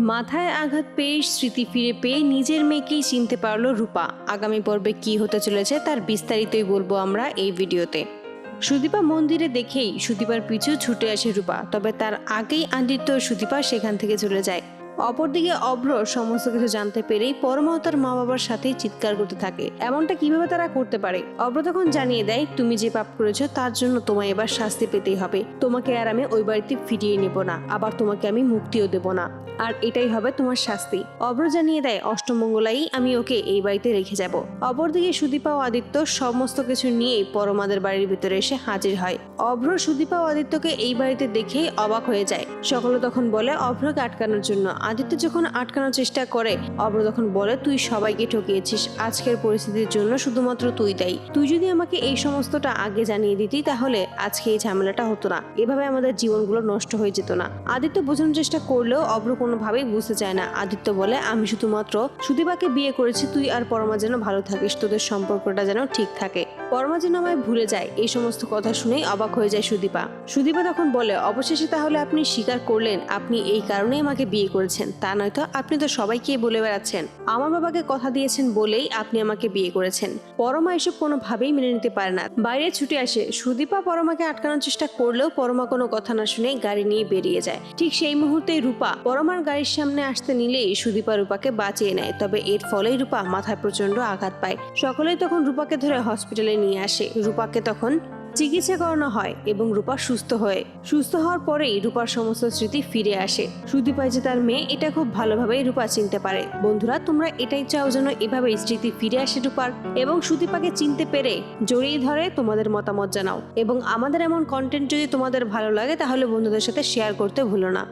মাথায় আঘাত পেয়ে স্মৃতি ফিরে পেয়ে নিজের মেয়েকেই চিনতে পারল রূপা। আগামী পর্বে কি হতে চলেছে তার বিস্তারিতই বলব আমরা এই ভিডিওতে। সুদীপা মন্দিরে দেখেই সুদীপার পিছু ছুটে আসে রূপা, তবে তার আগেই আদিত্য সুদীপা সেখান থেকে চলে যায়। অপরদিকে অভ্র সমস্ত কিছু জানতে পেরেই পরমাও তার মা বাবার সাথেই চিৎকার করতে থাকে। এমনটা কীভাবে তারা করতে পারে? অভ্র তখন জানিয়ে দেয়, তুমি যে পাপ করেছ, তার জন্য তোমায় এবার শাস্তি পেতেই হবে। তোমাকে আর আমি ওই বাড়িতে ফিরিয়ে নেব না। আবার তোমাকে আমি মুক্তিও দেব না। আর এটাই হবে তোমার শাস্তি। অভ্র জানিয়ে দেয়, অষ্টমঙ্গলাই আমি ওকে এই বাড়িতে রেখে যাব। অপরদিকে সুদীপা ও আদিত্য সমস্ত কিছু নিয়েই পরমাদের বাড়ির ভিতরে এসে হাজির হয়। অভ্র সুদীপা ও আদিত্যকে এই বাড়িতে দেখেই অবাক হয়ে যায়। সকলে তখন বলে, অভ্রকে আটকানোর জন্য। আদিত্য যখন আটকানোর চেষ্টা করে, অভ্র তখন বলে, তুই সবাইকে ঠকিয়েছিস। আজকের পরিস্থিতির জন্য শুধুমাত্র তুই দায়ী। তুই যদি আমাকে এই সমস্তটা আগে জানিয়ে দিতি, তাহলে আজকে এই ঝামেলাটা হতো না। এভাবে আমাদের জীবনগুলো নষ্ট হয়ে যেত না। আদিত্য বোঝানোর চেষ্টা করলেও অভ্র কোনোভাবেই বুঝতে চায় না। আদিত্য বলে, আমি শুধুমাত্র সুদীপাকে বিয়ে করেছি। তুই আর পরমা যেন ভালো থাকিস। তোদের সম্পর্কটা যেন ঠিক থাকে। পরমা যেন আমায় ভুলে যায়, এই সমস্ত কথা শুনেই অবাক হয়ে যায় সুদীপা। সুদীপা তখন বলে, অবশেষে তাহলে আপনি স্বীকার করলেন, আপনি এই কারণেই আমাকে বিয়ে করেছেন। তা নয়তো আপনি তো সবাইকে বলে বেড়াচ্ছেন। আমার বাবাকে কথা দিয়েছেন বলেই আপনি আমাকে বিয়ে করেছেন। পরমা এসব কোনোভাবেই মেনে নিতে পারে না। বাইরে ছুটে আসে। সুদীপা পরমাকে আটকানোর চেষ্টা করলেও পরমা কোনো কথা না শুনে গাড়ি নিয়ে বেরিয়ে যায়। ঠিক সেই মুহূর্তেই রূপা, পরমার গাড়ির সামনে আসতে নিলেই সুদীপা রূপাকে বাঁচিয়ে নেয়। তবে এর ফলেই রূপা মাথায় প্রচণ্ড আঘাত পায়। সকলেই তখন রূপাকে ধরে হসপিটালে নিয়ে আসে। রূপাকে তখন চিকিৎসা করানো হয় এবং রূপা সুস্থ হয়ে। সুস্থ হওয়ার পরেই রূপার সমস্ত স্মৃতি ফিরে আসে। সুদীপা যে তার মেয়ে এটা খুব ভালোভাবে রূপা চিনতে পারে। বন্ধুরা, তোমরা এটাই চাও যেন এভাবে স্মৃতি ফিরে আসে রূপার? এবং সুদীপাকে চিনতে পেরে জড়িয়ে ধরে তোমাদের মতামত জানাও। এবং আমাদের এমন কন্টেন্ট যদি তোমাদের ভালো লাগে, তাহলে বন্ধুদের সাথে শেয়ার করতে ভুলো না।